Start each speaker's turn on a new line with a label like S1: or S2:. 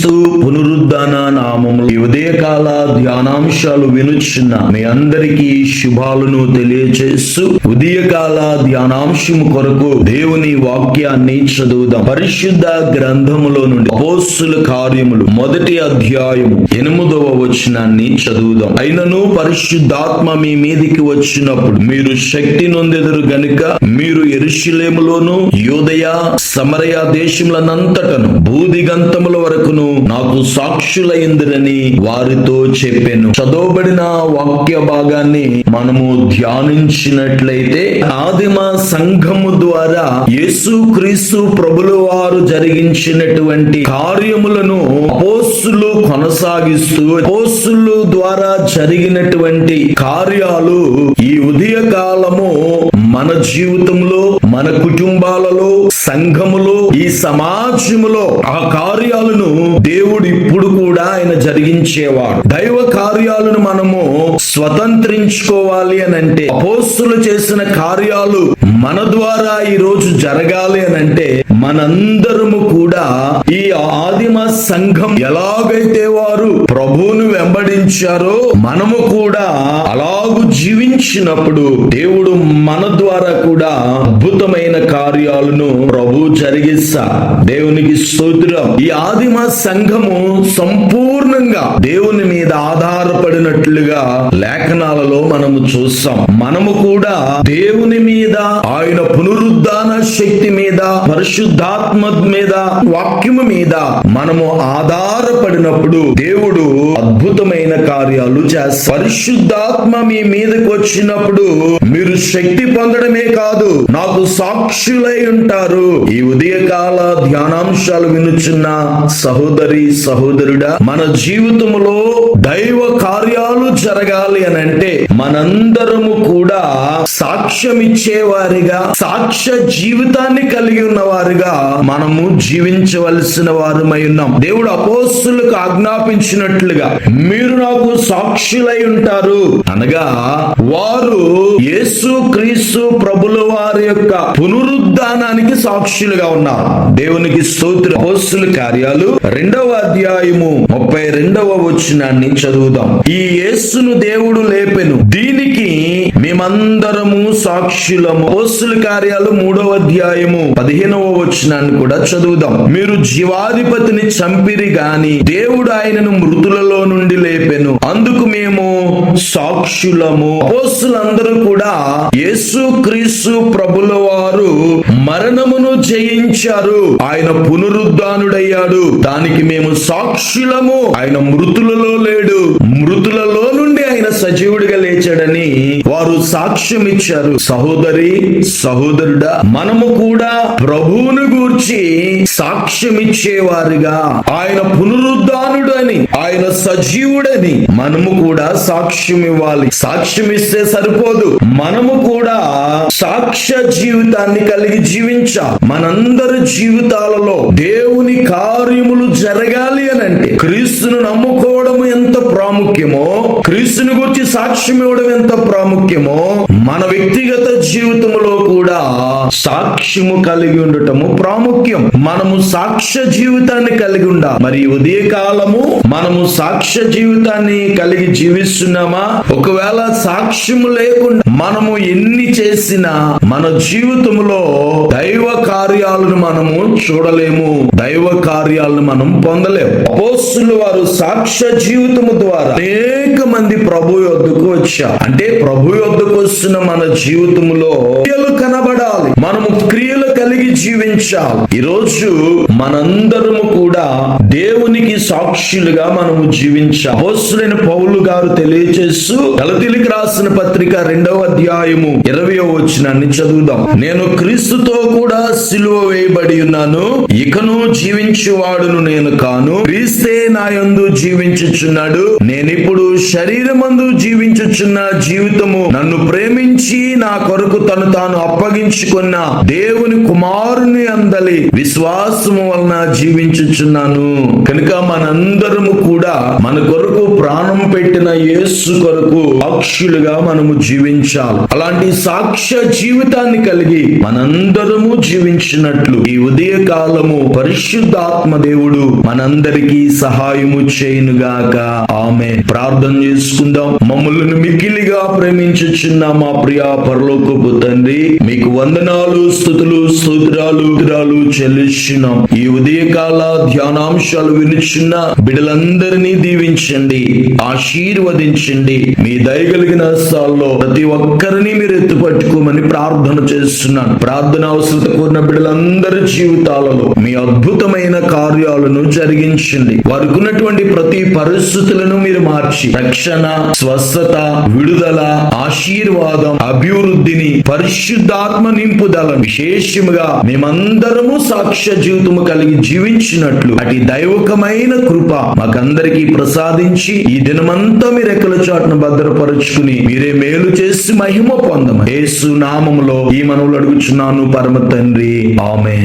S1: క్రీస్తు పునరుద్ధాన నామములు ఉదయకాల ధ్యానాంశాలు వినుచున్న మీ అందరికీ శుభాలను తెలియచేస్తూ ఉదయకాల ధ్యానాంశము కొరకు దేవుని వాక్యాన్ని చదువుదాం. పరిశుద్ధ గ్రంథములో నుండి అపోస్తుల కార్యములు మొదటి అధ్యాయము ఎనిమిదవ వచనాన్ని చదువుదాం. అయినను పరిశుద్ధాత్మ మీ మీదికి వచ్చినప్పుడు మీరు శక్తి నొందెదరు గనుక మీరు ఎరుషులేములోను యోదయ సమరయ దేశములనంతటను భూదిగంతముల వరకును నాకు సాక్షులైందిరని వారితో చెప్పాను. చదవబడిన వాక్య భాగాన్ని మనము ధ్యానించినట్లయితే ఆదిమ సంఘము ద్వారా యేసు క్రీస్తు ప్రభుల వారు జరిగించినటువంటి కార్యములను అపోస్తులు కొనసాగిస్తూ అపోస్తులు ద్వారా జరిగినటువంటి కార్యాలు ఈ ఉదయ కాలము మన జీవితంలో మన కుటుంబాలలో సంఘములో ఈ సమాజములో ఆ కార్యాలను దేవుడు ఇప్పుడు కూడా ఆయన జరిగించేవాడు. దైవ కార్యాలను మనము స్వతంత్రించుకోవాలి అని అంటే అపోస్తులు చేసిన కార్యాలు మన ద్వారా ఈ రోజు జరగాలి అని అంటే మనందరము కూడా ఈ ఆదిమ సంఘం ఎలాగైతే వారు ప్రభువును వెంబడించారో మనము కూడా అలాగు జీవించినప్పుడు దేవుడు మన ద్వారా కూడా అద్భుతమైన కార్యాలను ప్రభు జరిగిస్తా. దేవునికి స్తోత్రం. ఈ ఆదిమ సంఘము సంపూర్ణంగా దేవుని మీద ఆధారపడినట్లుగా లేఖనాలలో మనము చూస్తాం. మనము కూడా దేవుని మీద ఆయన పునరుద్ధాన శక్తి మీద పరిశుద్ధాత్మ మీద వాక్యము మీద మనము ఆధారపడినప్పుడు దేవుడు అద్భుతమైన కార్యాలు చేస్తారు పరిశుద్ధాత్మ మీ మీదకి వచ్చినప్పుడు మీరు శక్తి పొందడమే కాదు నాకు సాక్షులై ఉంటారు. ఈ ఉదయకాల ధ్యానాంశాలు వినుచున్న సహోదరి సహోదరుడా మన జీవితంలో దైవ కార్యాలు జరగాలి అని అంటే మనందరము కూడా సాక్ష్యం ఇచ్చేవారిగా సాక్ష్య జీవితాన్ని కలిగి ఉన్న వారిగా మనము జీవించవలసిన వారమై ఉన్నాం. దేవుడు అపోస్తులకు ఆజ్ఞాపించినట్లుగా మీరు నాకు సాక్షులై ఉంటారు. అనగా వారు యేసు క్రీస్తు ప్రభుల వారి యొక్క పునరుద్ధానానికి సాక్షులుగా ఉన్నారు దేవునికి స్తోత్ర అపోస్తుల కార్యాలు రెండవ అధ్యాయము ముప్పై రెండవ వచనాన్ని చదువుదాం. ఈ యేసును దేవుడు లేపెను. దీనికి మేమందరము సాక్షులము. అపోస్తుల కార్యాలు మూడవ అధ్యాయము పదిహేనవ వచనాన్ని కూడా చదువుదాం. మీరు జీవాధిపతిని చంపిరి గాని దేవుడు ఆయనను మృతులలో నుండి లేపెను. అందుకు మేము సాక్షులము. అపోస్తులందరూ కూడా యేసు క్రీస్తు ప్రభుల వారు మరణమును జయించారు. ఆయన పునరుద్ధానుడయ్యాడు. దానికి మేము సాక్షులము. ఆయన మృతులలో లేడు. మృతులలో సజీవుడిగా లేచాడని వారు సాక్ష్యం ఇచ్చారు సహోదరి సహోదరుడా మనము కూడా ప్రభువును గూర్చి సాక్ష్యం ఇచ్చేవారుగా ఆయన పునరుద్ధానుడు అని ఆయన సజీవుడని మనము కూడా సాక్ష్యం ఇవ్వాలి సాక్ష్యం ఇస్తే సరిపోదు. మనము కూడా సాక్ష్య జీవితాన్ని కలిగి జీవించాలి. మనందరి జీవితాలలో దేవుని కార్యములు జరగాలి అని అంటే క్రీస్తును నమ్ముకోవడం ఎంత ప్రాముఖ్యమో క్రీస్తుని గురించి సాక్ష్యం ఇవ్వడం ఎంత ప్రాముఖ్యమో మన వ్యక్తిగత జీవితంలో కూడా సాక్ష్యము కలిగి ఉండటము ప్రాముఖ్యం. మనము సాక్ష్య జీవితాన్ని కలిగి ఉండాలి మరి ఉదయ కాలము మనము సాక్ష్య జీవితాన్ని కలిగి జీవిస్తున్నామా? ఒకవేళ సాక్ష్యము లేకుండా మనము ఎన్ని చేసినా మన జీవితంలో దైవ కార్యాలను మనము చూడలేము. దైవ కార్యాలను మనం పొందలేము. అపోస్తులు వారు సాక్ష్య జీవితము ద్వారా అనేక మంది ప్రభు యొద్దకు వచ్చారు. అంటే ప్రభు యొద్దకు వస్తున్న మన జీవితంలో క్రియలు కనబడాలి మనము క్రియలు కలిగి జీవించాలి ఈరోజు మనందరము కూడా దేవునికి సాక్షులుగా మనము జీవించాలి అపోస్తులైన పౌలు గారు తెలియచేస్తూ గలతీలికి రాసిన పత్రిక రెండవ అధ్యాయము ఇరవై వచ్చినాన్ని చదువుదాం. నేను క్రీస్తుతో కూడా సిలువ వేయబడి ఉన్నాను. ఇకను జీవించువాడును నేను కాను. క్రీస్తే నా యందు జీవించుచున్నాడు. నేనిప్పుడు శరీరమందు జీవించుచున్న జీవితము నన్ను ప్రేమించి నా కొరకు తను తాను అప్పగించుకున్న దేవుని కుమారుని అందలి విశ్వాసము వలన జీవించుచున్నాను. కనుక మనందరము కూడా మన కొరకు ప్రాణం పెట్టిన యేసు కొరకు సాక్షులుగా మనము జీవించాలి. అలాంటి సాక్ష్య జీవితాన్ని కలిగి మనందరము జీవించినట్లు ఈ ఉదయ కాలము పరిశుద్ధాత్మ దేవుడు మనందరికీ సహాయము చేయునుగాక. ఆమె ప్రార్థన చేసుకుందాం. మమ్మల్ని మిక్కిలిగా ప్రేమించుచున్న మా ప్రియా పరలోకపు తండ్రి మీకు వందనాలు స్థుతులు స్తోత్రాలు స్తోత్రాలు చెల్లిస్తున్నాం ఈ ఉదయకాల ధ్యానాంశాలు వినిచున్న బిడ్డలందరినీ దీవించండి ఆశీర్వదించండి. మీ దయగలిగిన స్థాల్లో ప్రతి ఒక్కరిని మీరు ఎత్తుపట్టుకోమని ప్రార్థన చేస్తున్నాను. ప్రార్థన అవసరత కోరిన బిడ్డలందరి జీవితాలలో మీ అద్భుతమైన కార్యాలను జరిగించండి. వారికి ఉన్నటువంటి ప్రతి పరిస్థితులను మీరు మార్చి రక్షణ స్వస్థత విడుదల ఆశీర్వాదం అభివృద్ధిని పరిశుద్ధాత్మ నింపుదల విశేషముగా మేమందరము సాక్ష్య జీవితము కలిగి జీవించినట్లు అటు దైవకమైన కృప మాకందరికీ ప్రసాదించి ఈ దినమంతా మీ రెక్కల చాటును భద్రపరుచుకుని మీరే మేలు చేసి మహిమ పొందమ యేసు నామములో ఈ మనవులు అడుగుచున్నాను పరమ తండ్రి. ఆమె